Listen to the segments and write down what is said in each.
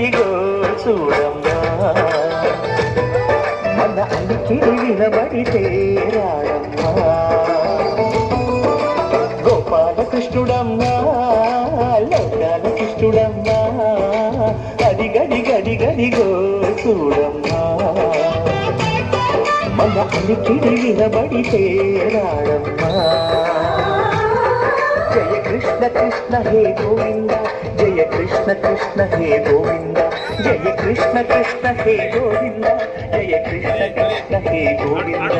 అదిగో చూడమ్మా మన అంకిని వినబడితే రాడమ్మా. గోపాలకృష్ణుడమ్మా లోకాల కృష్ణుడమ్మా గడి గడి గడి గడిగో చూడమ్మా. మన అంకిని వినబడితే రాడమ్మా. కృష్ణ కృష్ణ హే గోవింద జయ కృష్ణ కృష్ణ హే గోవింద జయ కృష్ణ కృష్ణ హే గోవింద జయ కృష్ణ కృష్ణ హే గోవింద.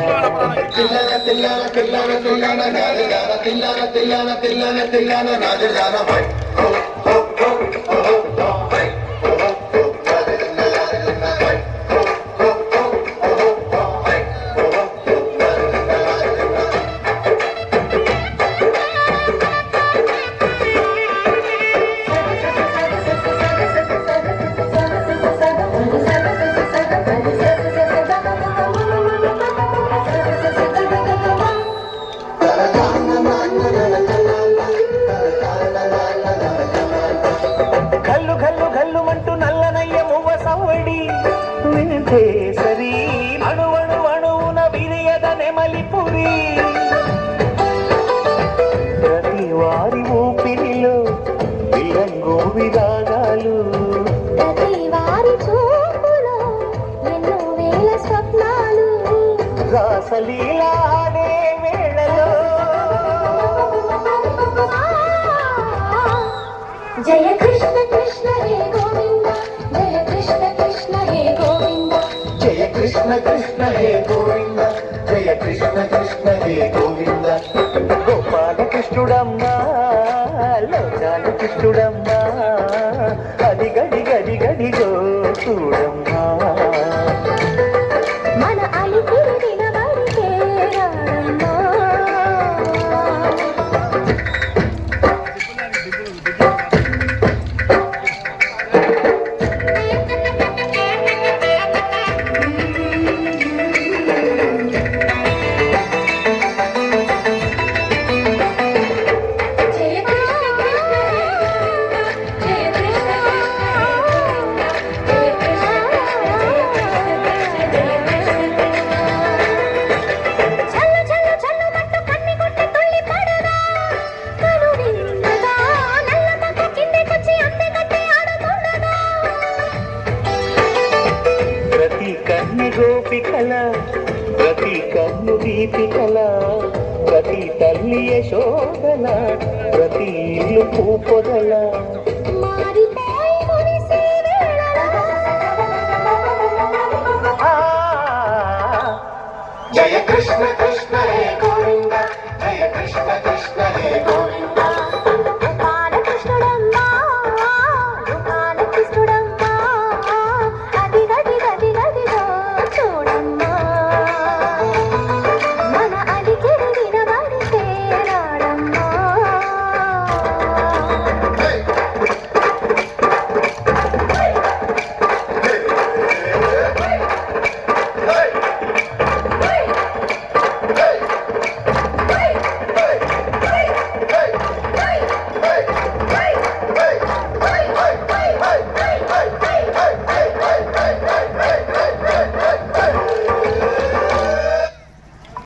కల్లు వింటే సరి అణు అణు అణువున విరియద నెమలిపురి ప్రతి వారి ఊపిరిలో విలంగో విరాగాలు. వేళలో. జయ కృష్ణ కృష్ణ హే గోవింద. కృష్ణ కృష్ణ హే గోవింద. జయ కృష్ణ కృష్ణ హే గోవింద. గోపాల కృష్ణుడమ్మా లోకాల కృష్ణుడమ్మా అది గడి గడి గడిగో చూడమ్మా దీపికన ప్రతి తల్లి యశోదన ప్రతి ఇల్లు పూపొదల. జయ కృష్ణ కృష్ణ హే గోవింద జయ కృష్ణ కృష్ణ.